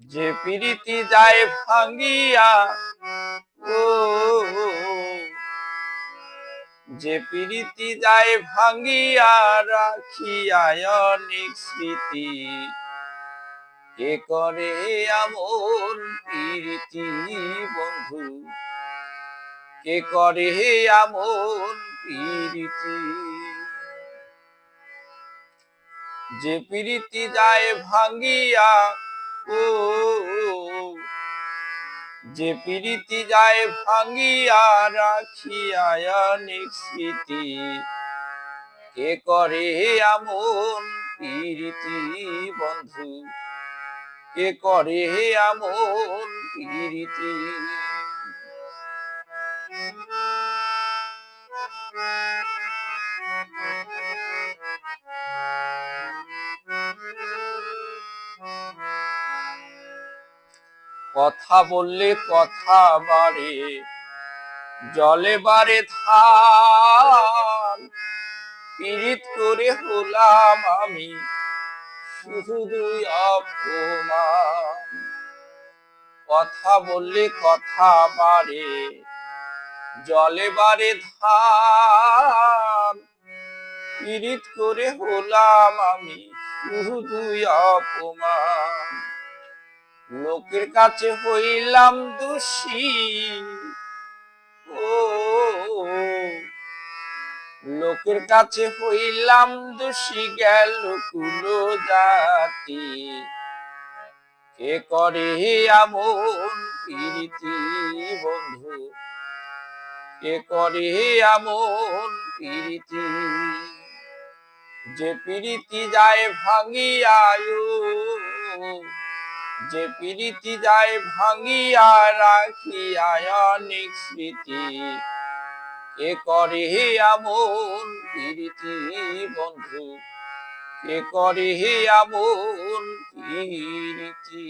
যে প্রীতি যায় ভাঙ্গিয়া, ও, যে প্রীতি যায় ভাঙ্গিয়া রাখিয়া অনেক স্মৃতি। কে করে আমন প্রীতি বন্ধু? কে করে আমন প্রীতি যে প্রীতি যায় ভাঙ্গিয়া যে প্রীতি যায় ভাঙ্গিয়া রাখিয়া অনেক স্মৃতি, কে করে আমন প্রীতি বন্ধু? কে করে আমন প্রীতি কথা বললে কথা বাড়ে, জলে বাড়ে ধান। পীড়িত করে হলাম আমি শুধু দুই কথা বললে কথা বাড়ে, জলে বাড়ে ধান। পীড়িত করে হলাম আমি শুধু দুই অপমান। লোকের কাছে হইলাম দোষী। ও, লোকের কাছে হইলাম দোষী গেল কুলো জাতি। কে করে আমন প্রীতি বন্ধু? কে করে আমন প্রীতি? যে প্রীতি যায় ভাঙিয়ায় যে প্রীতি যায় ভাঙিয়া রাখিয়া অনেক স্মৃতি। কে করে আমন প্রীতি বন্ধু? কে করে আমন প্রীতি?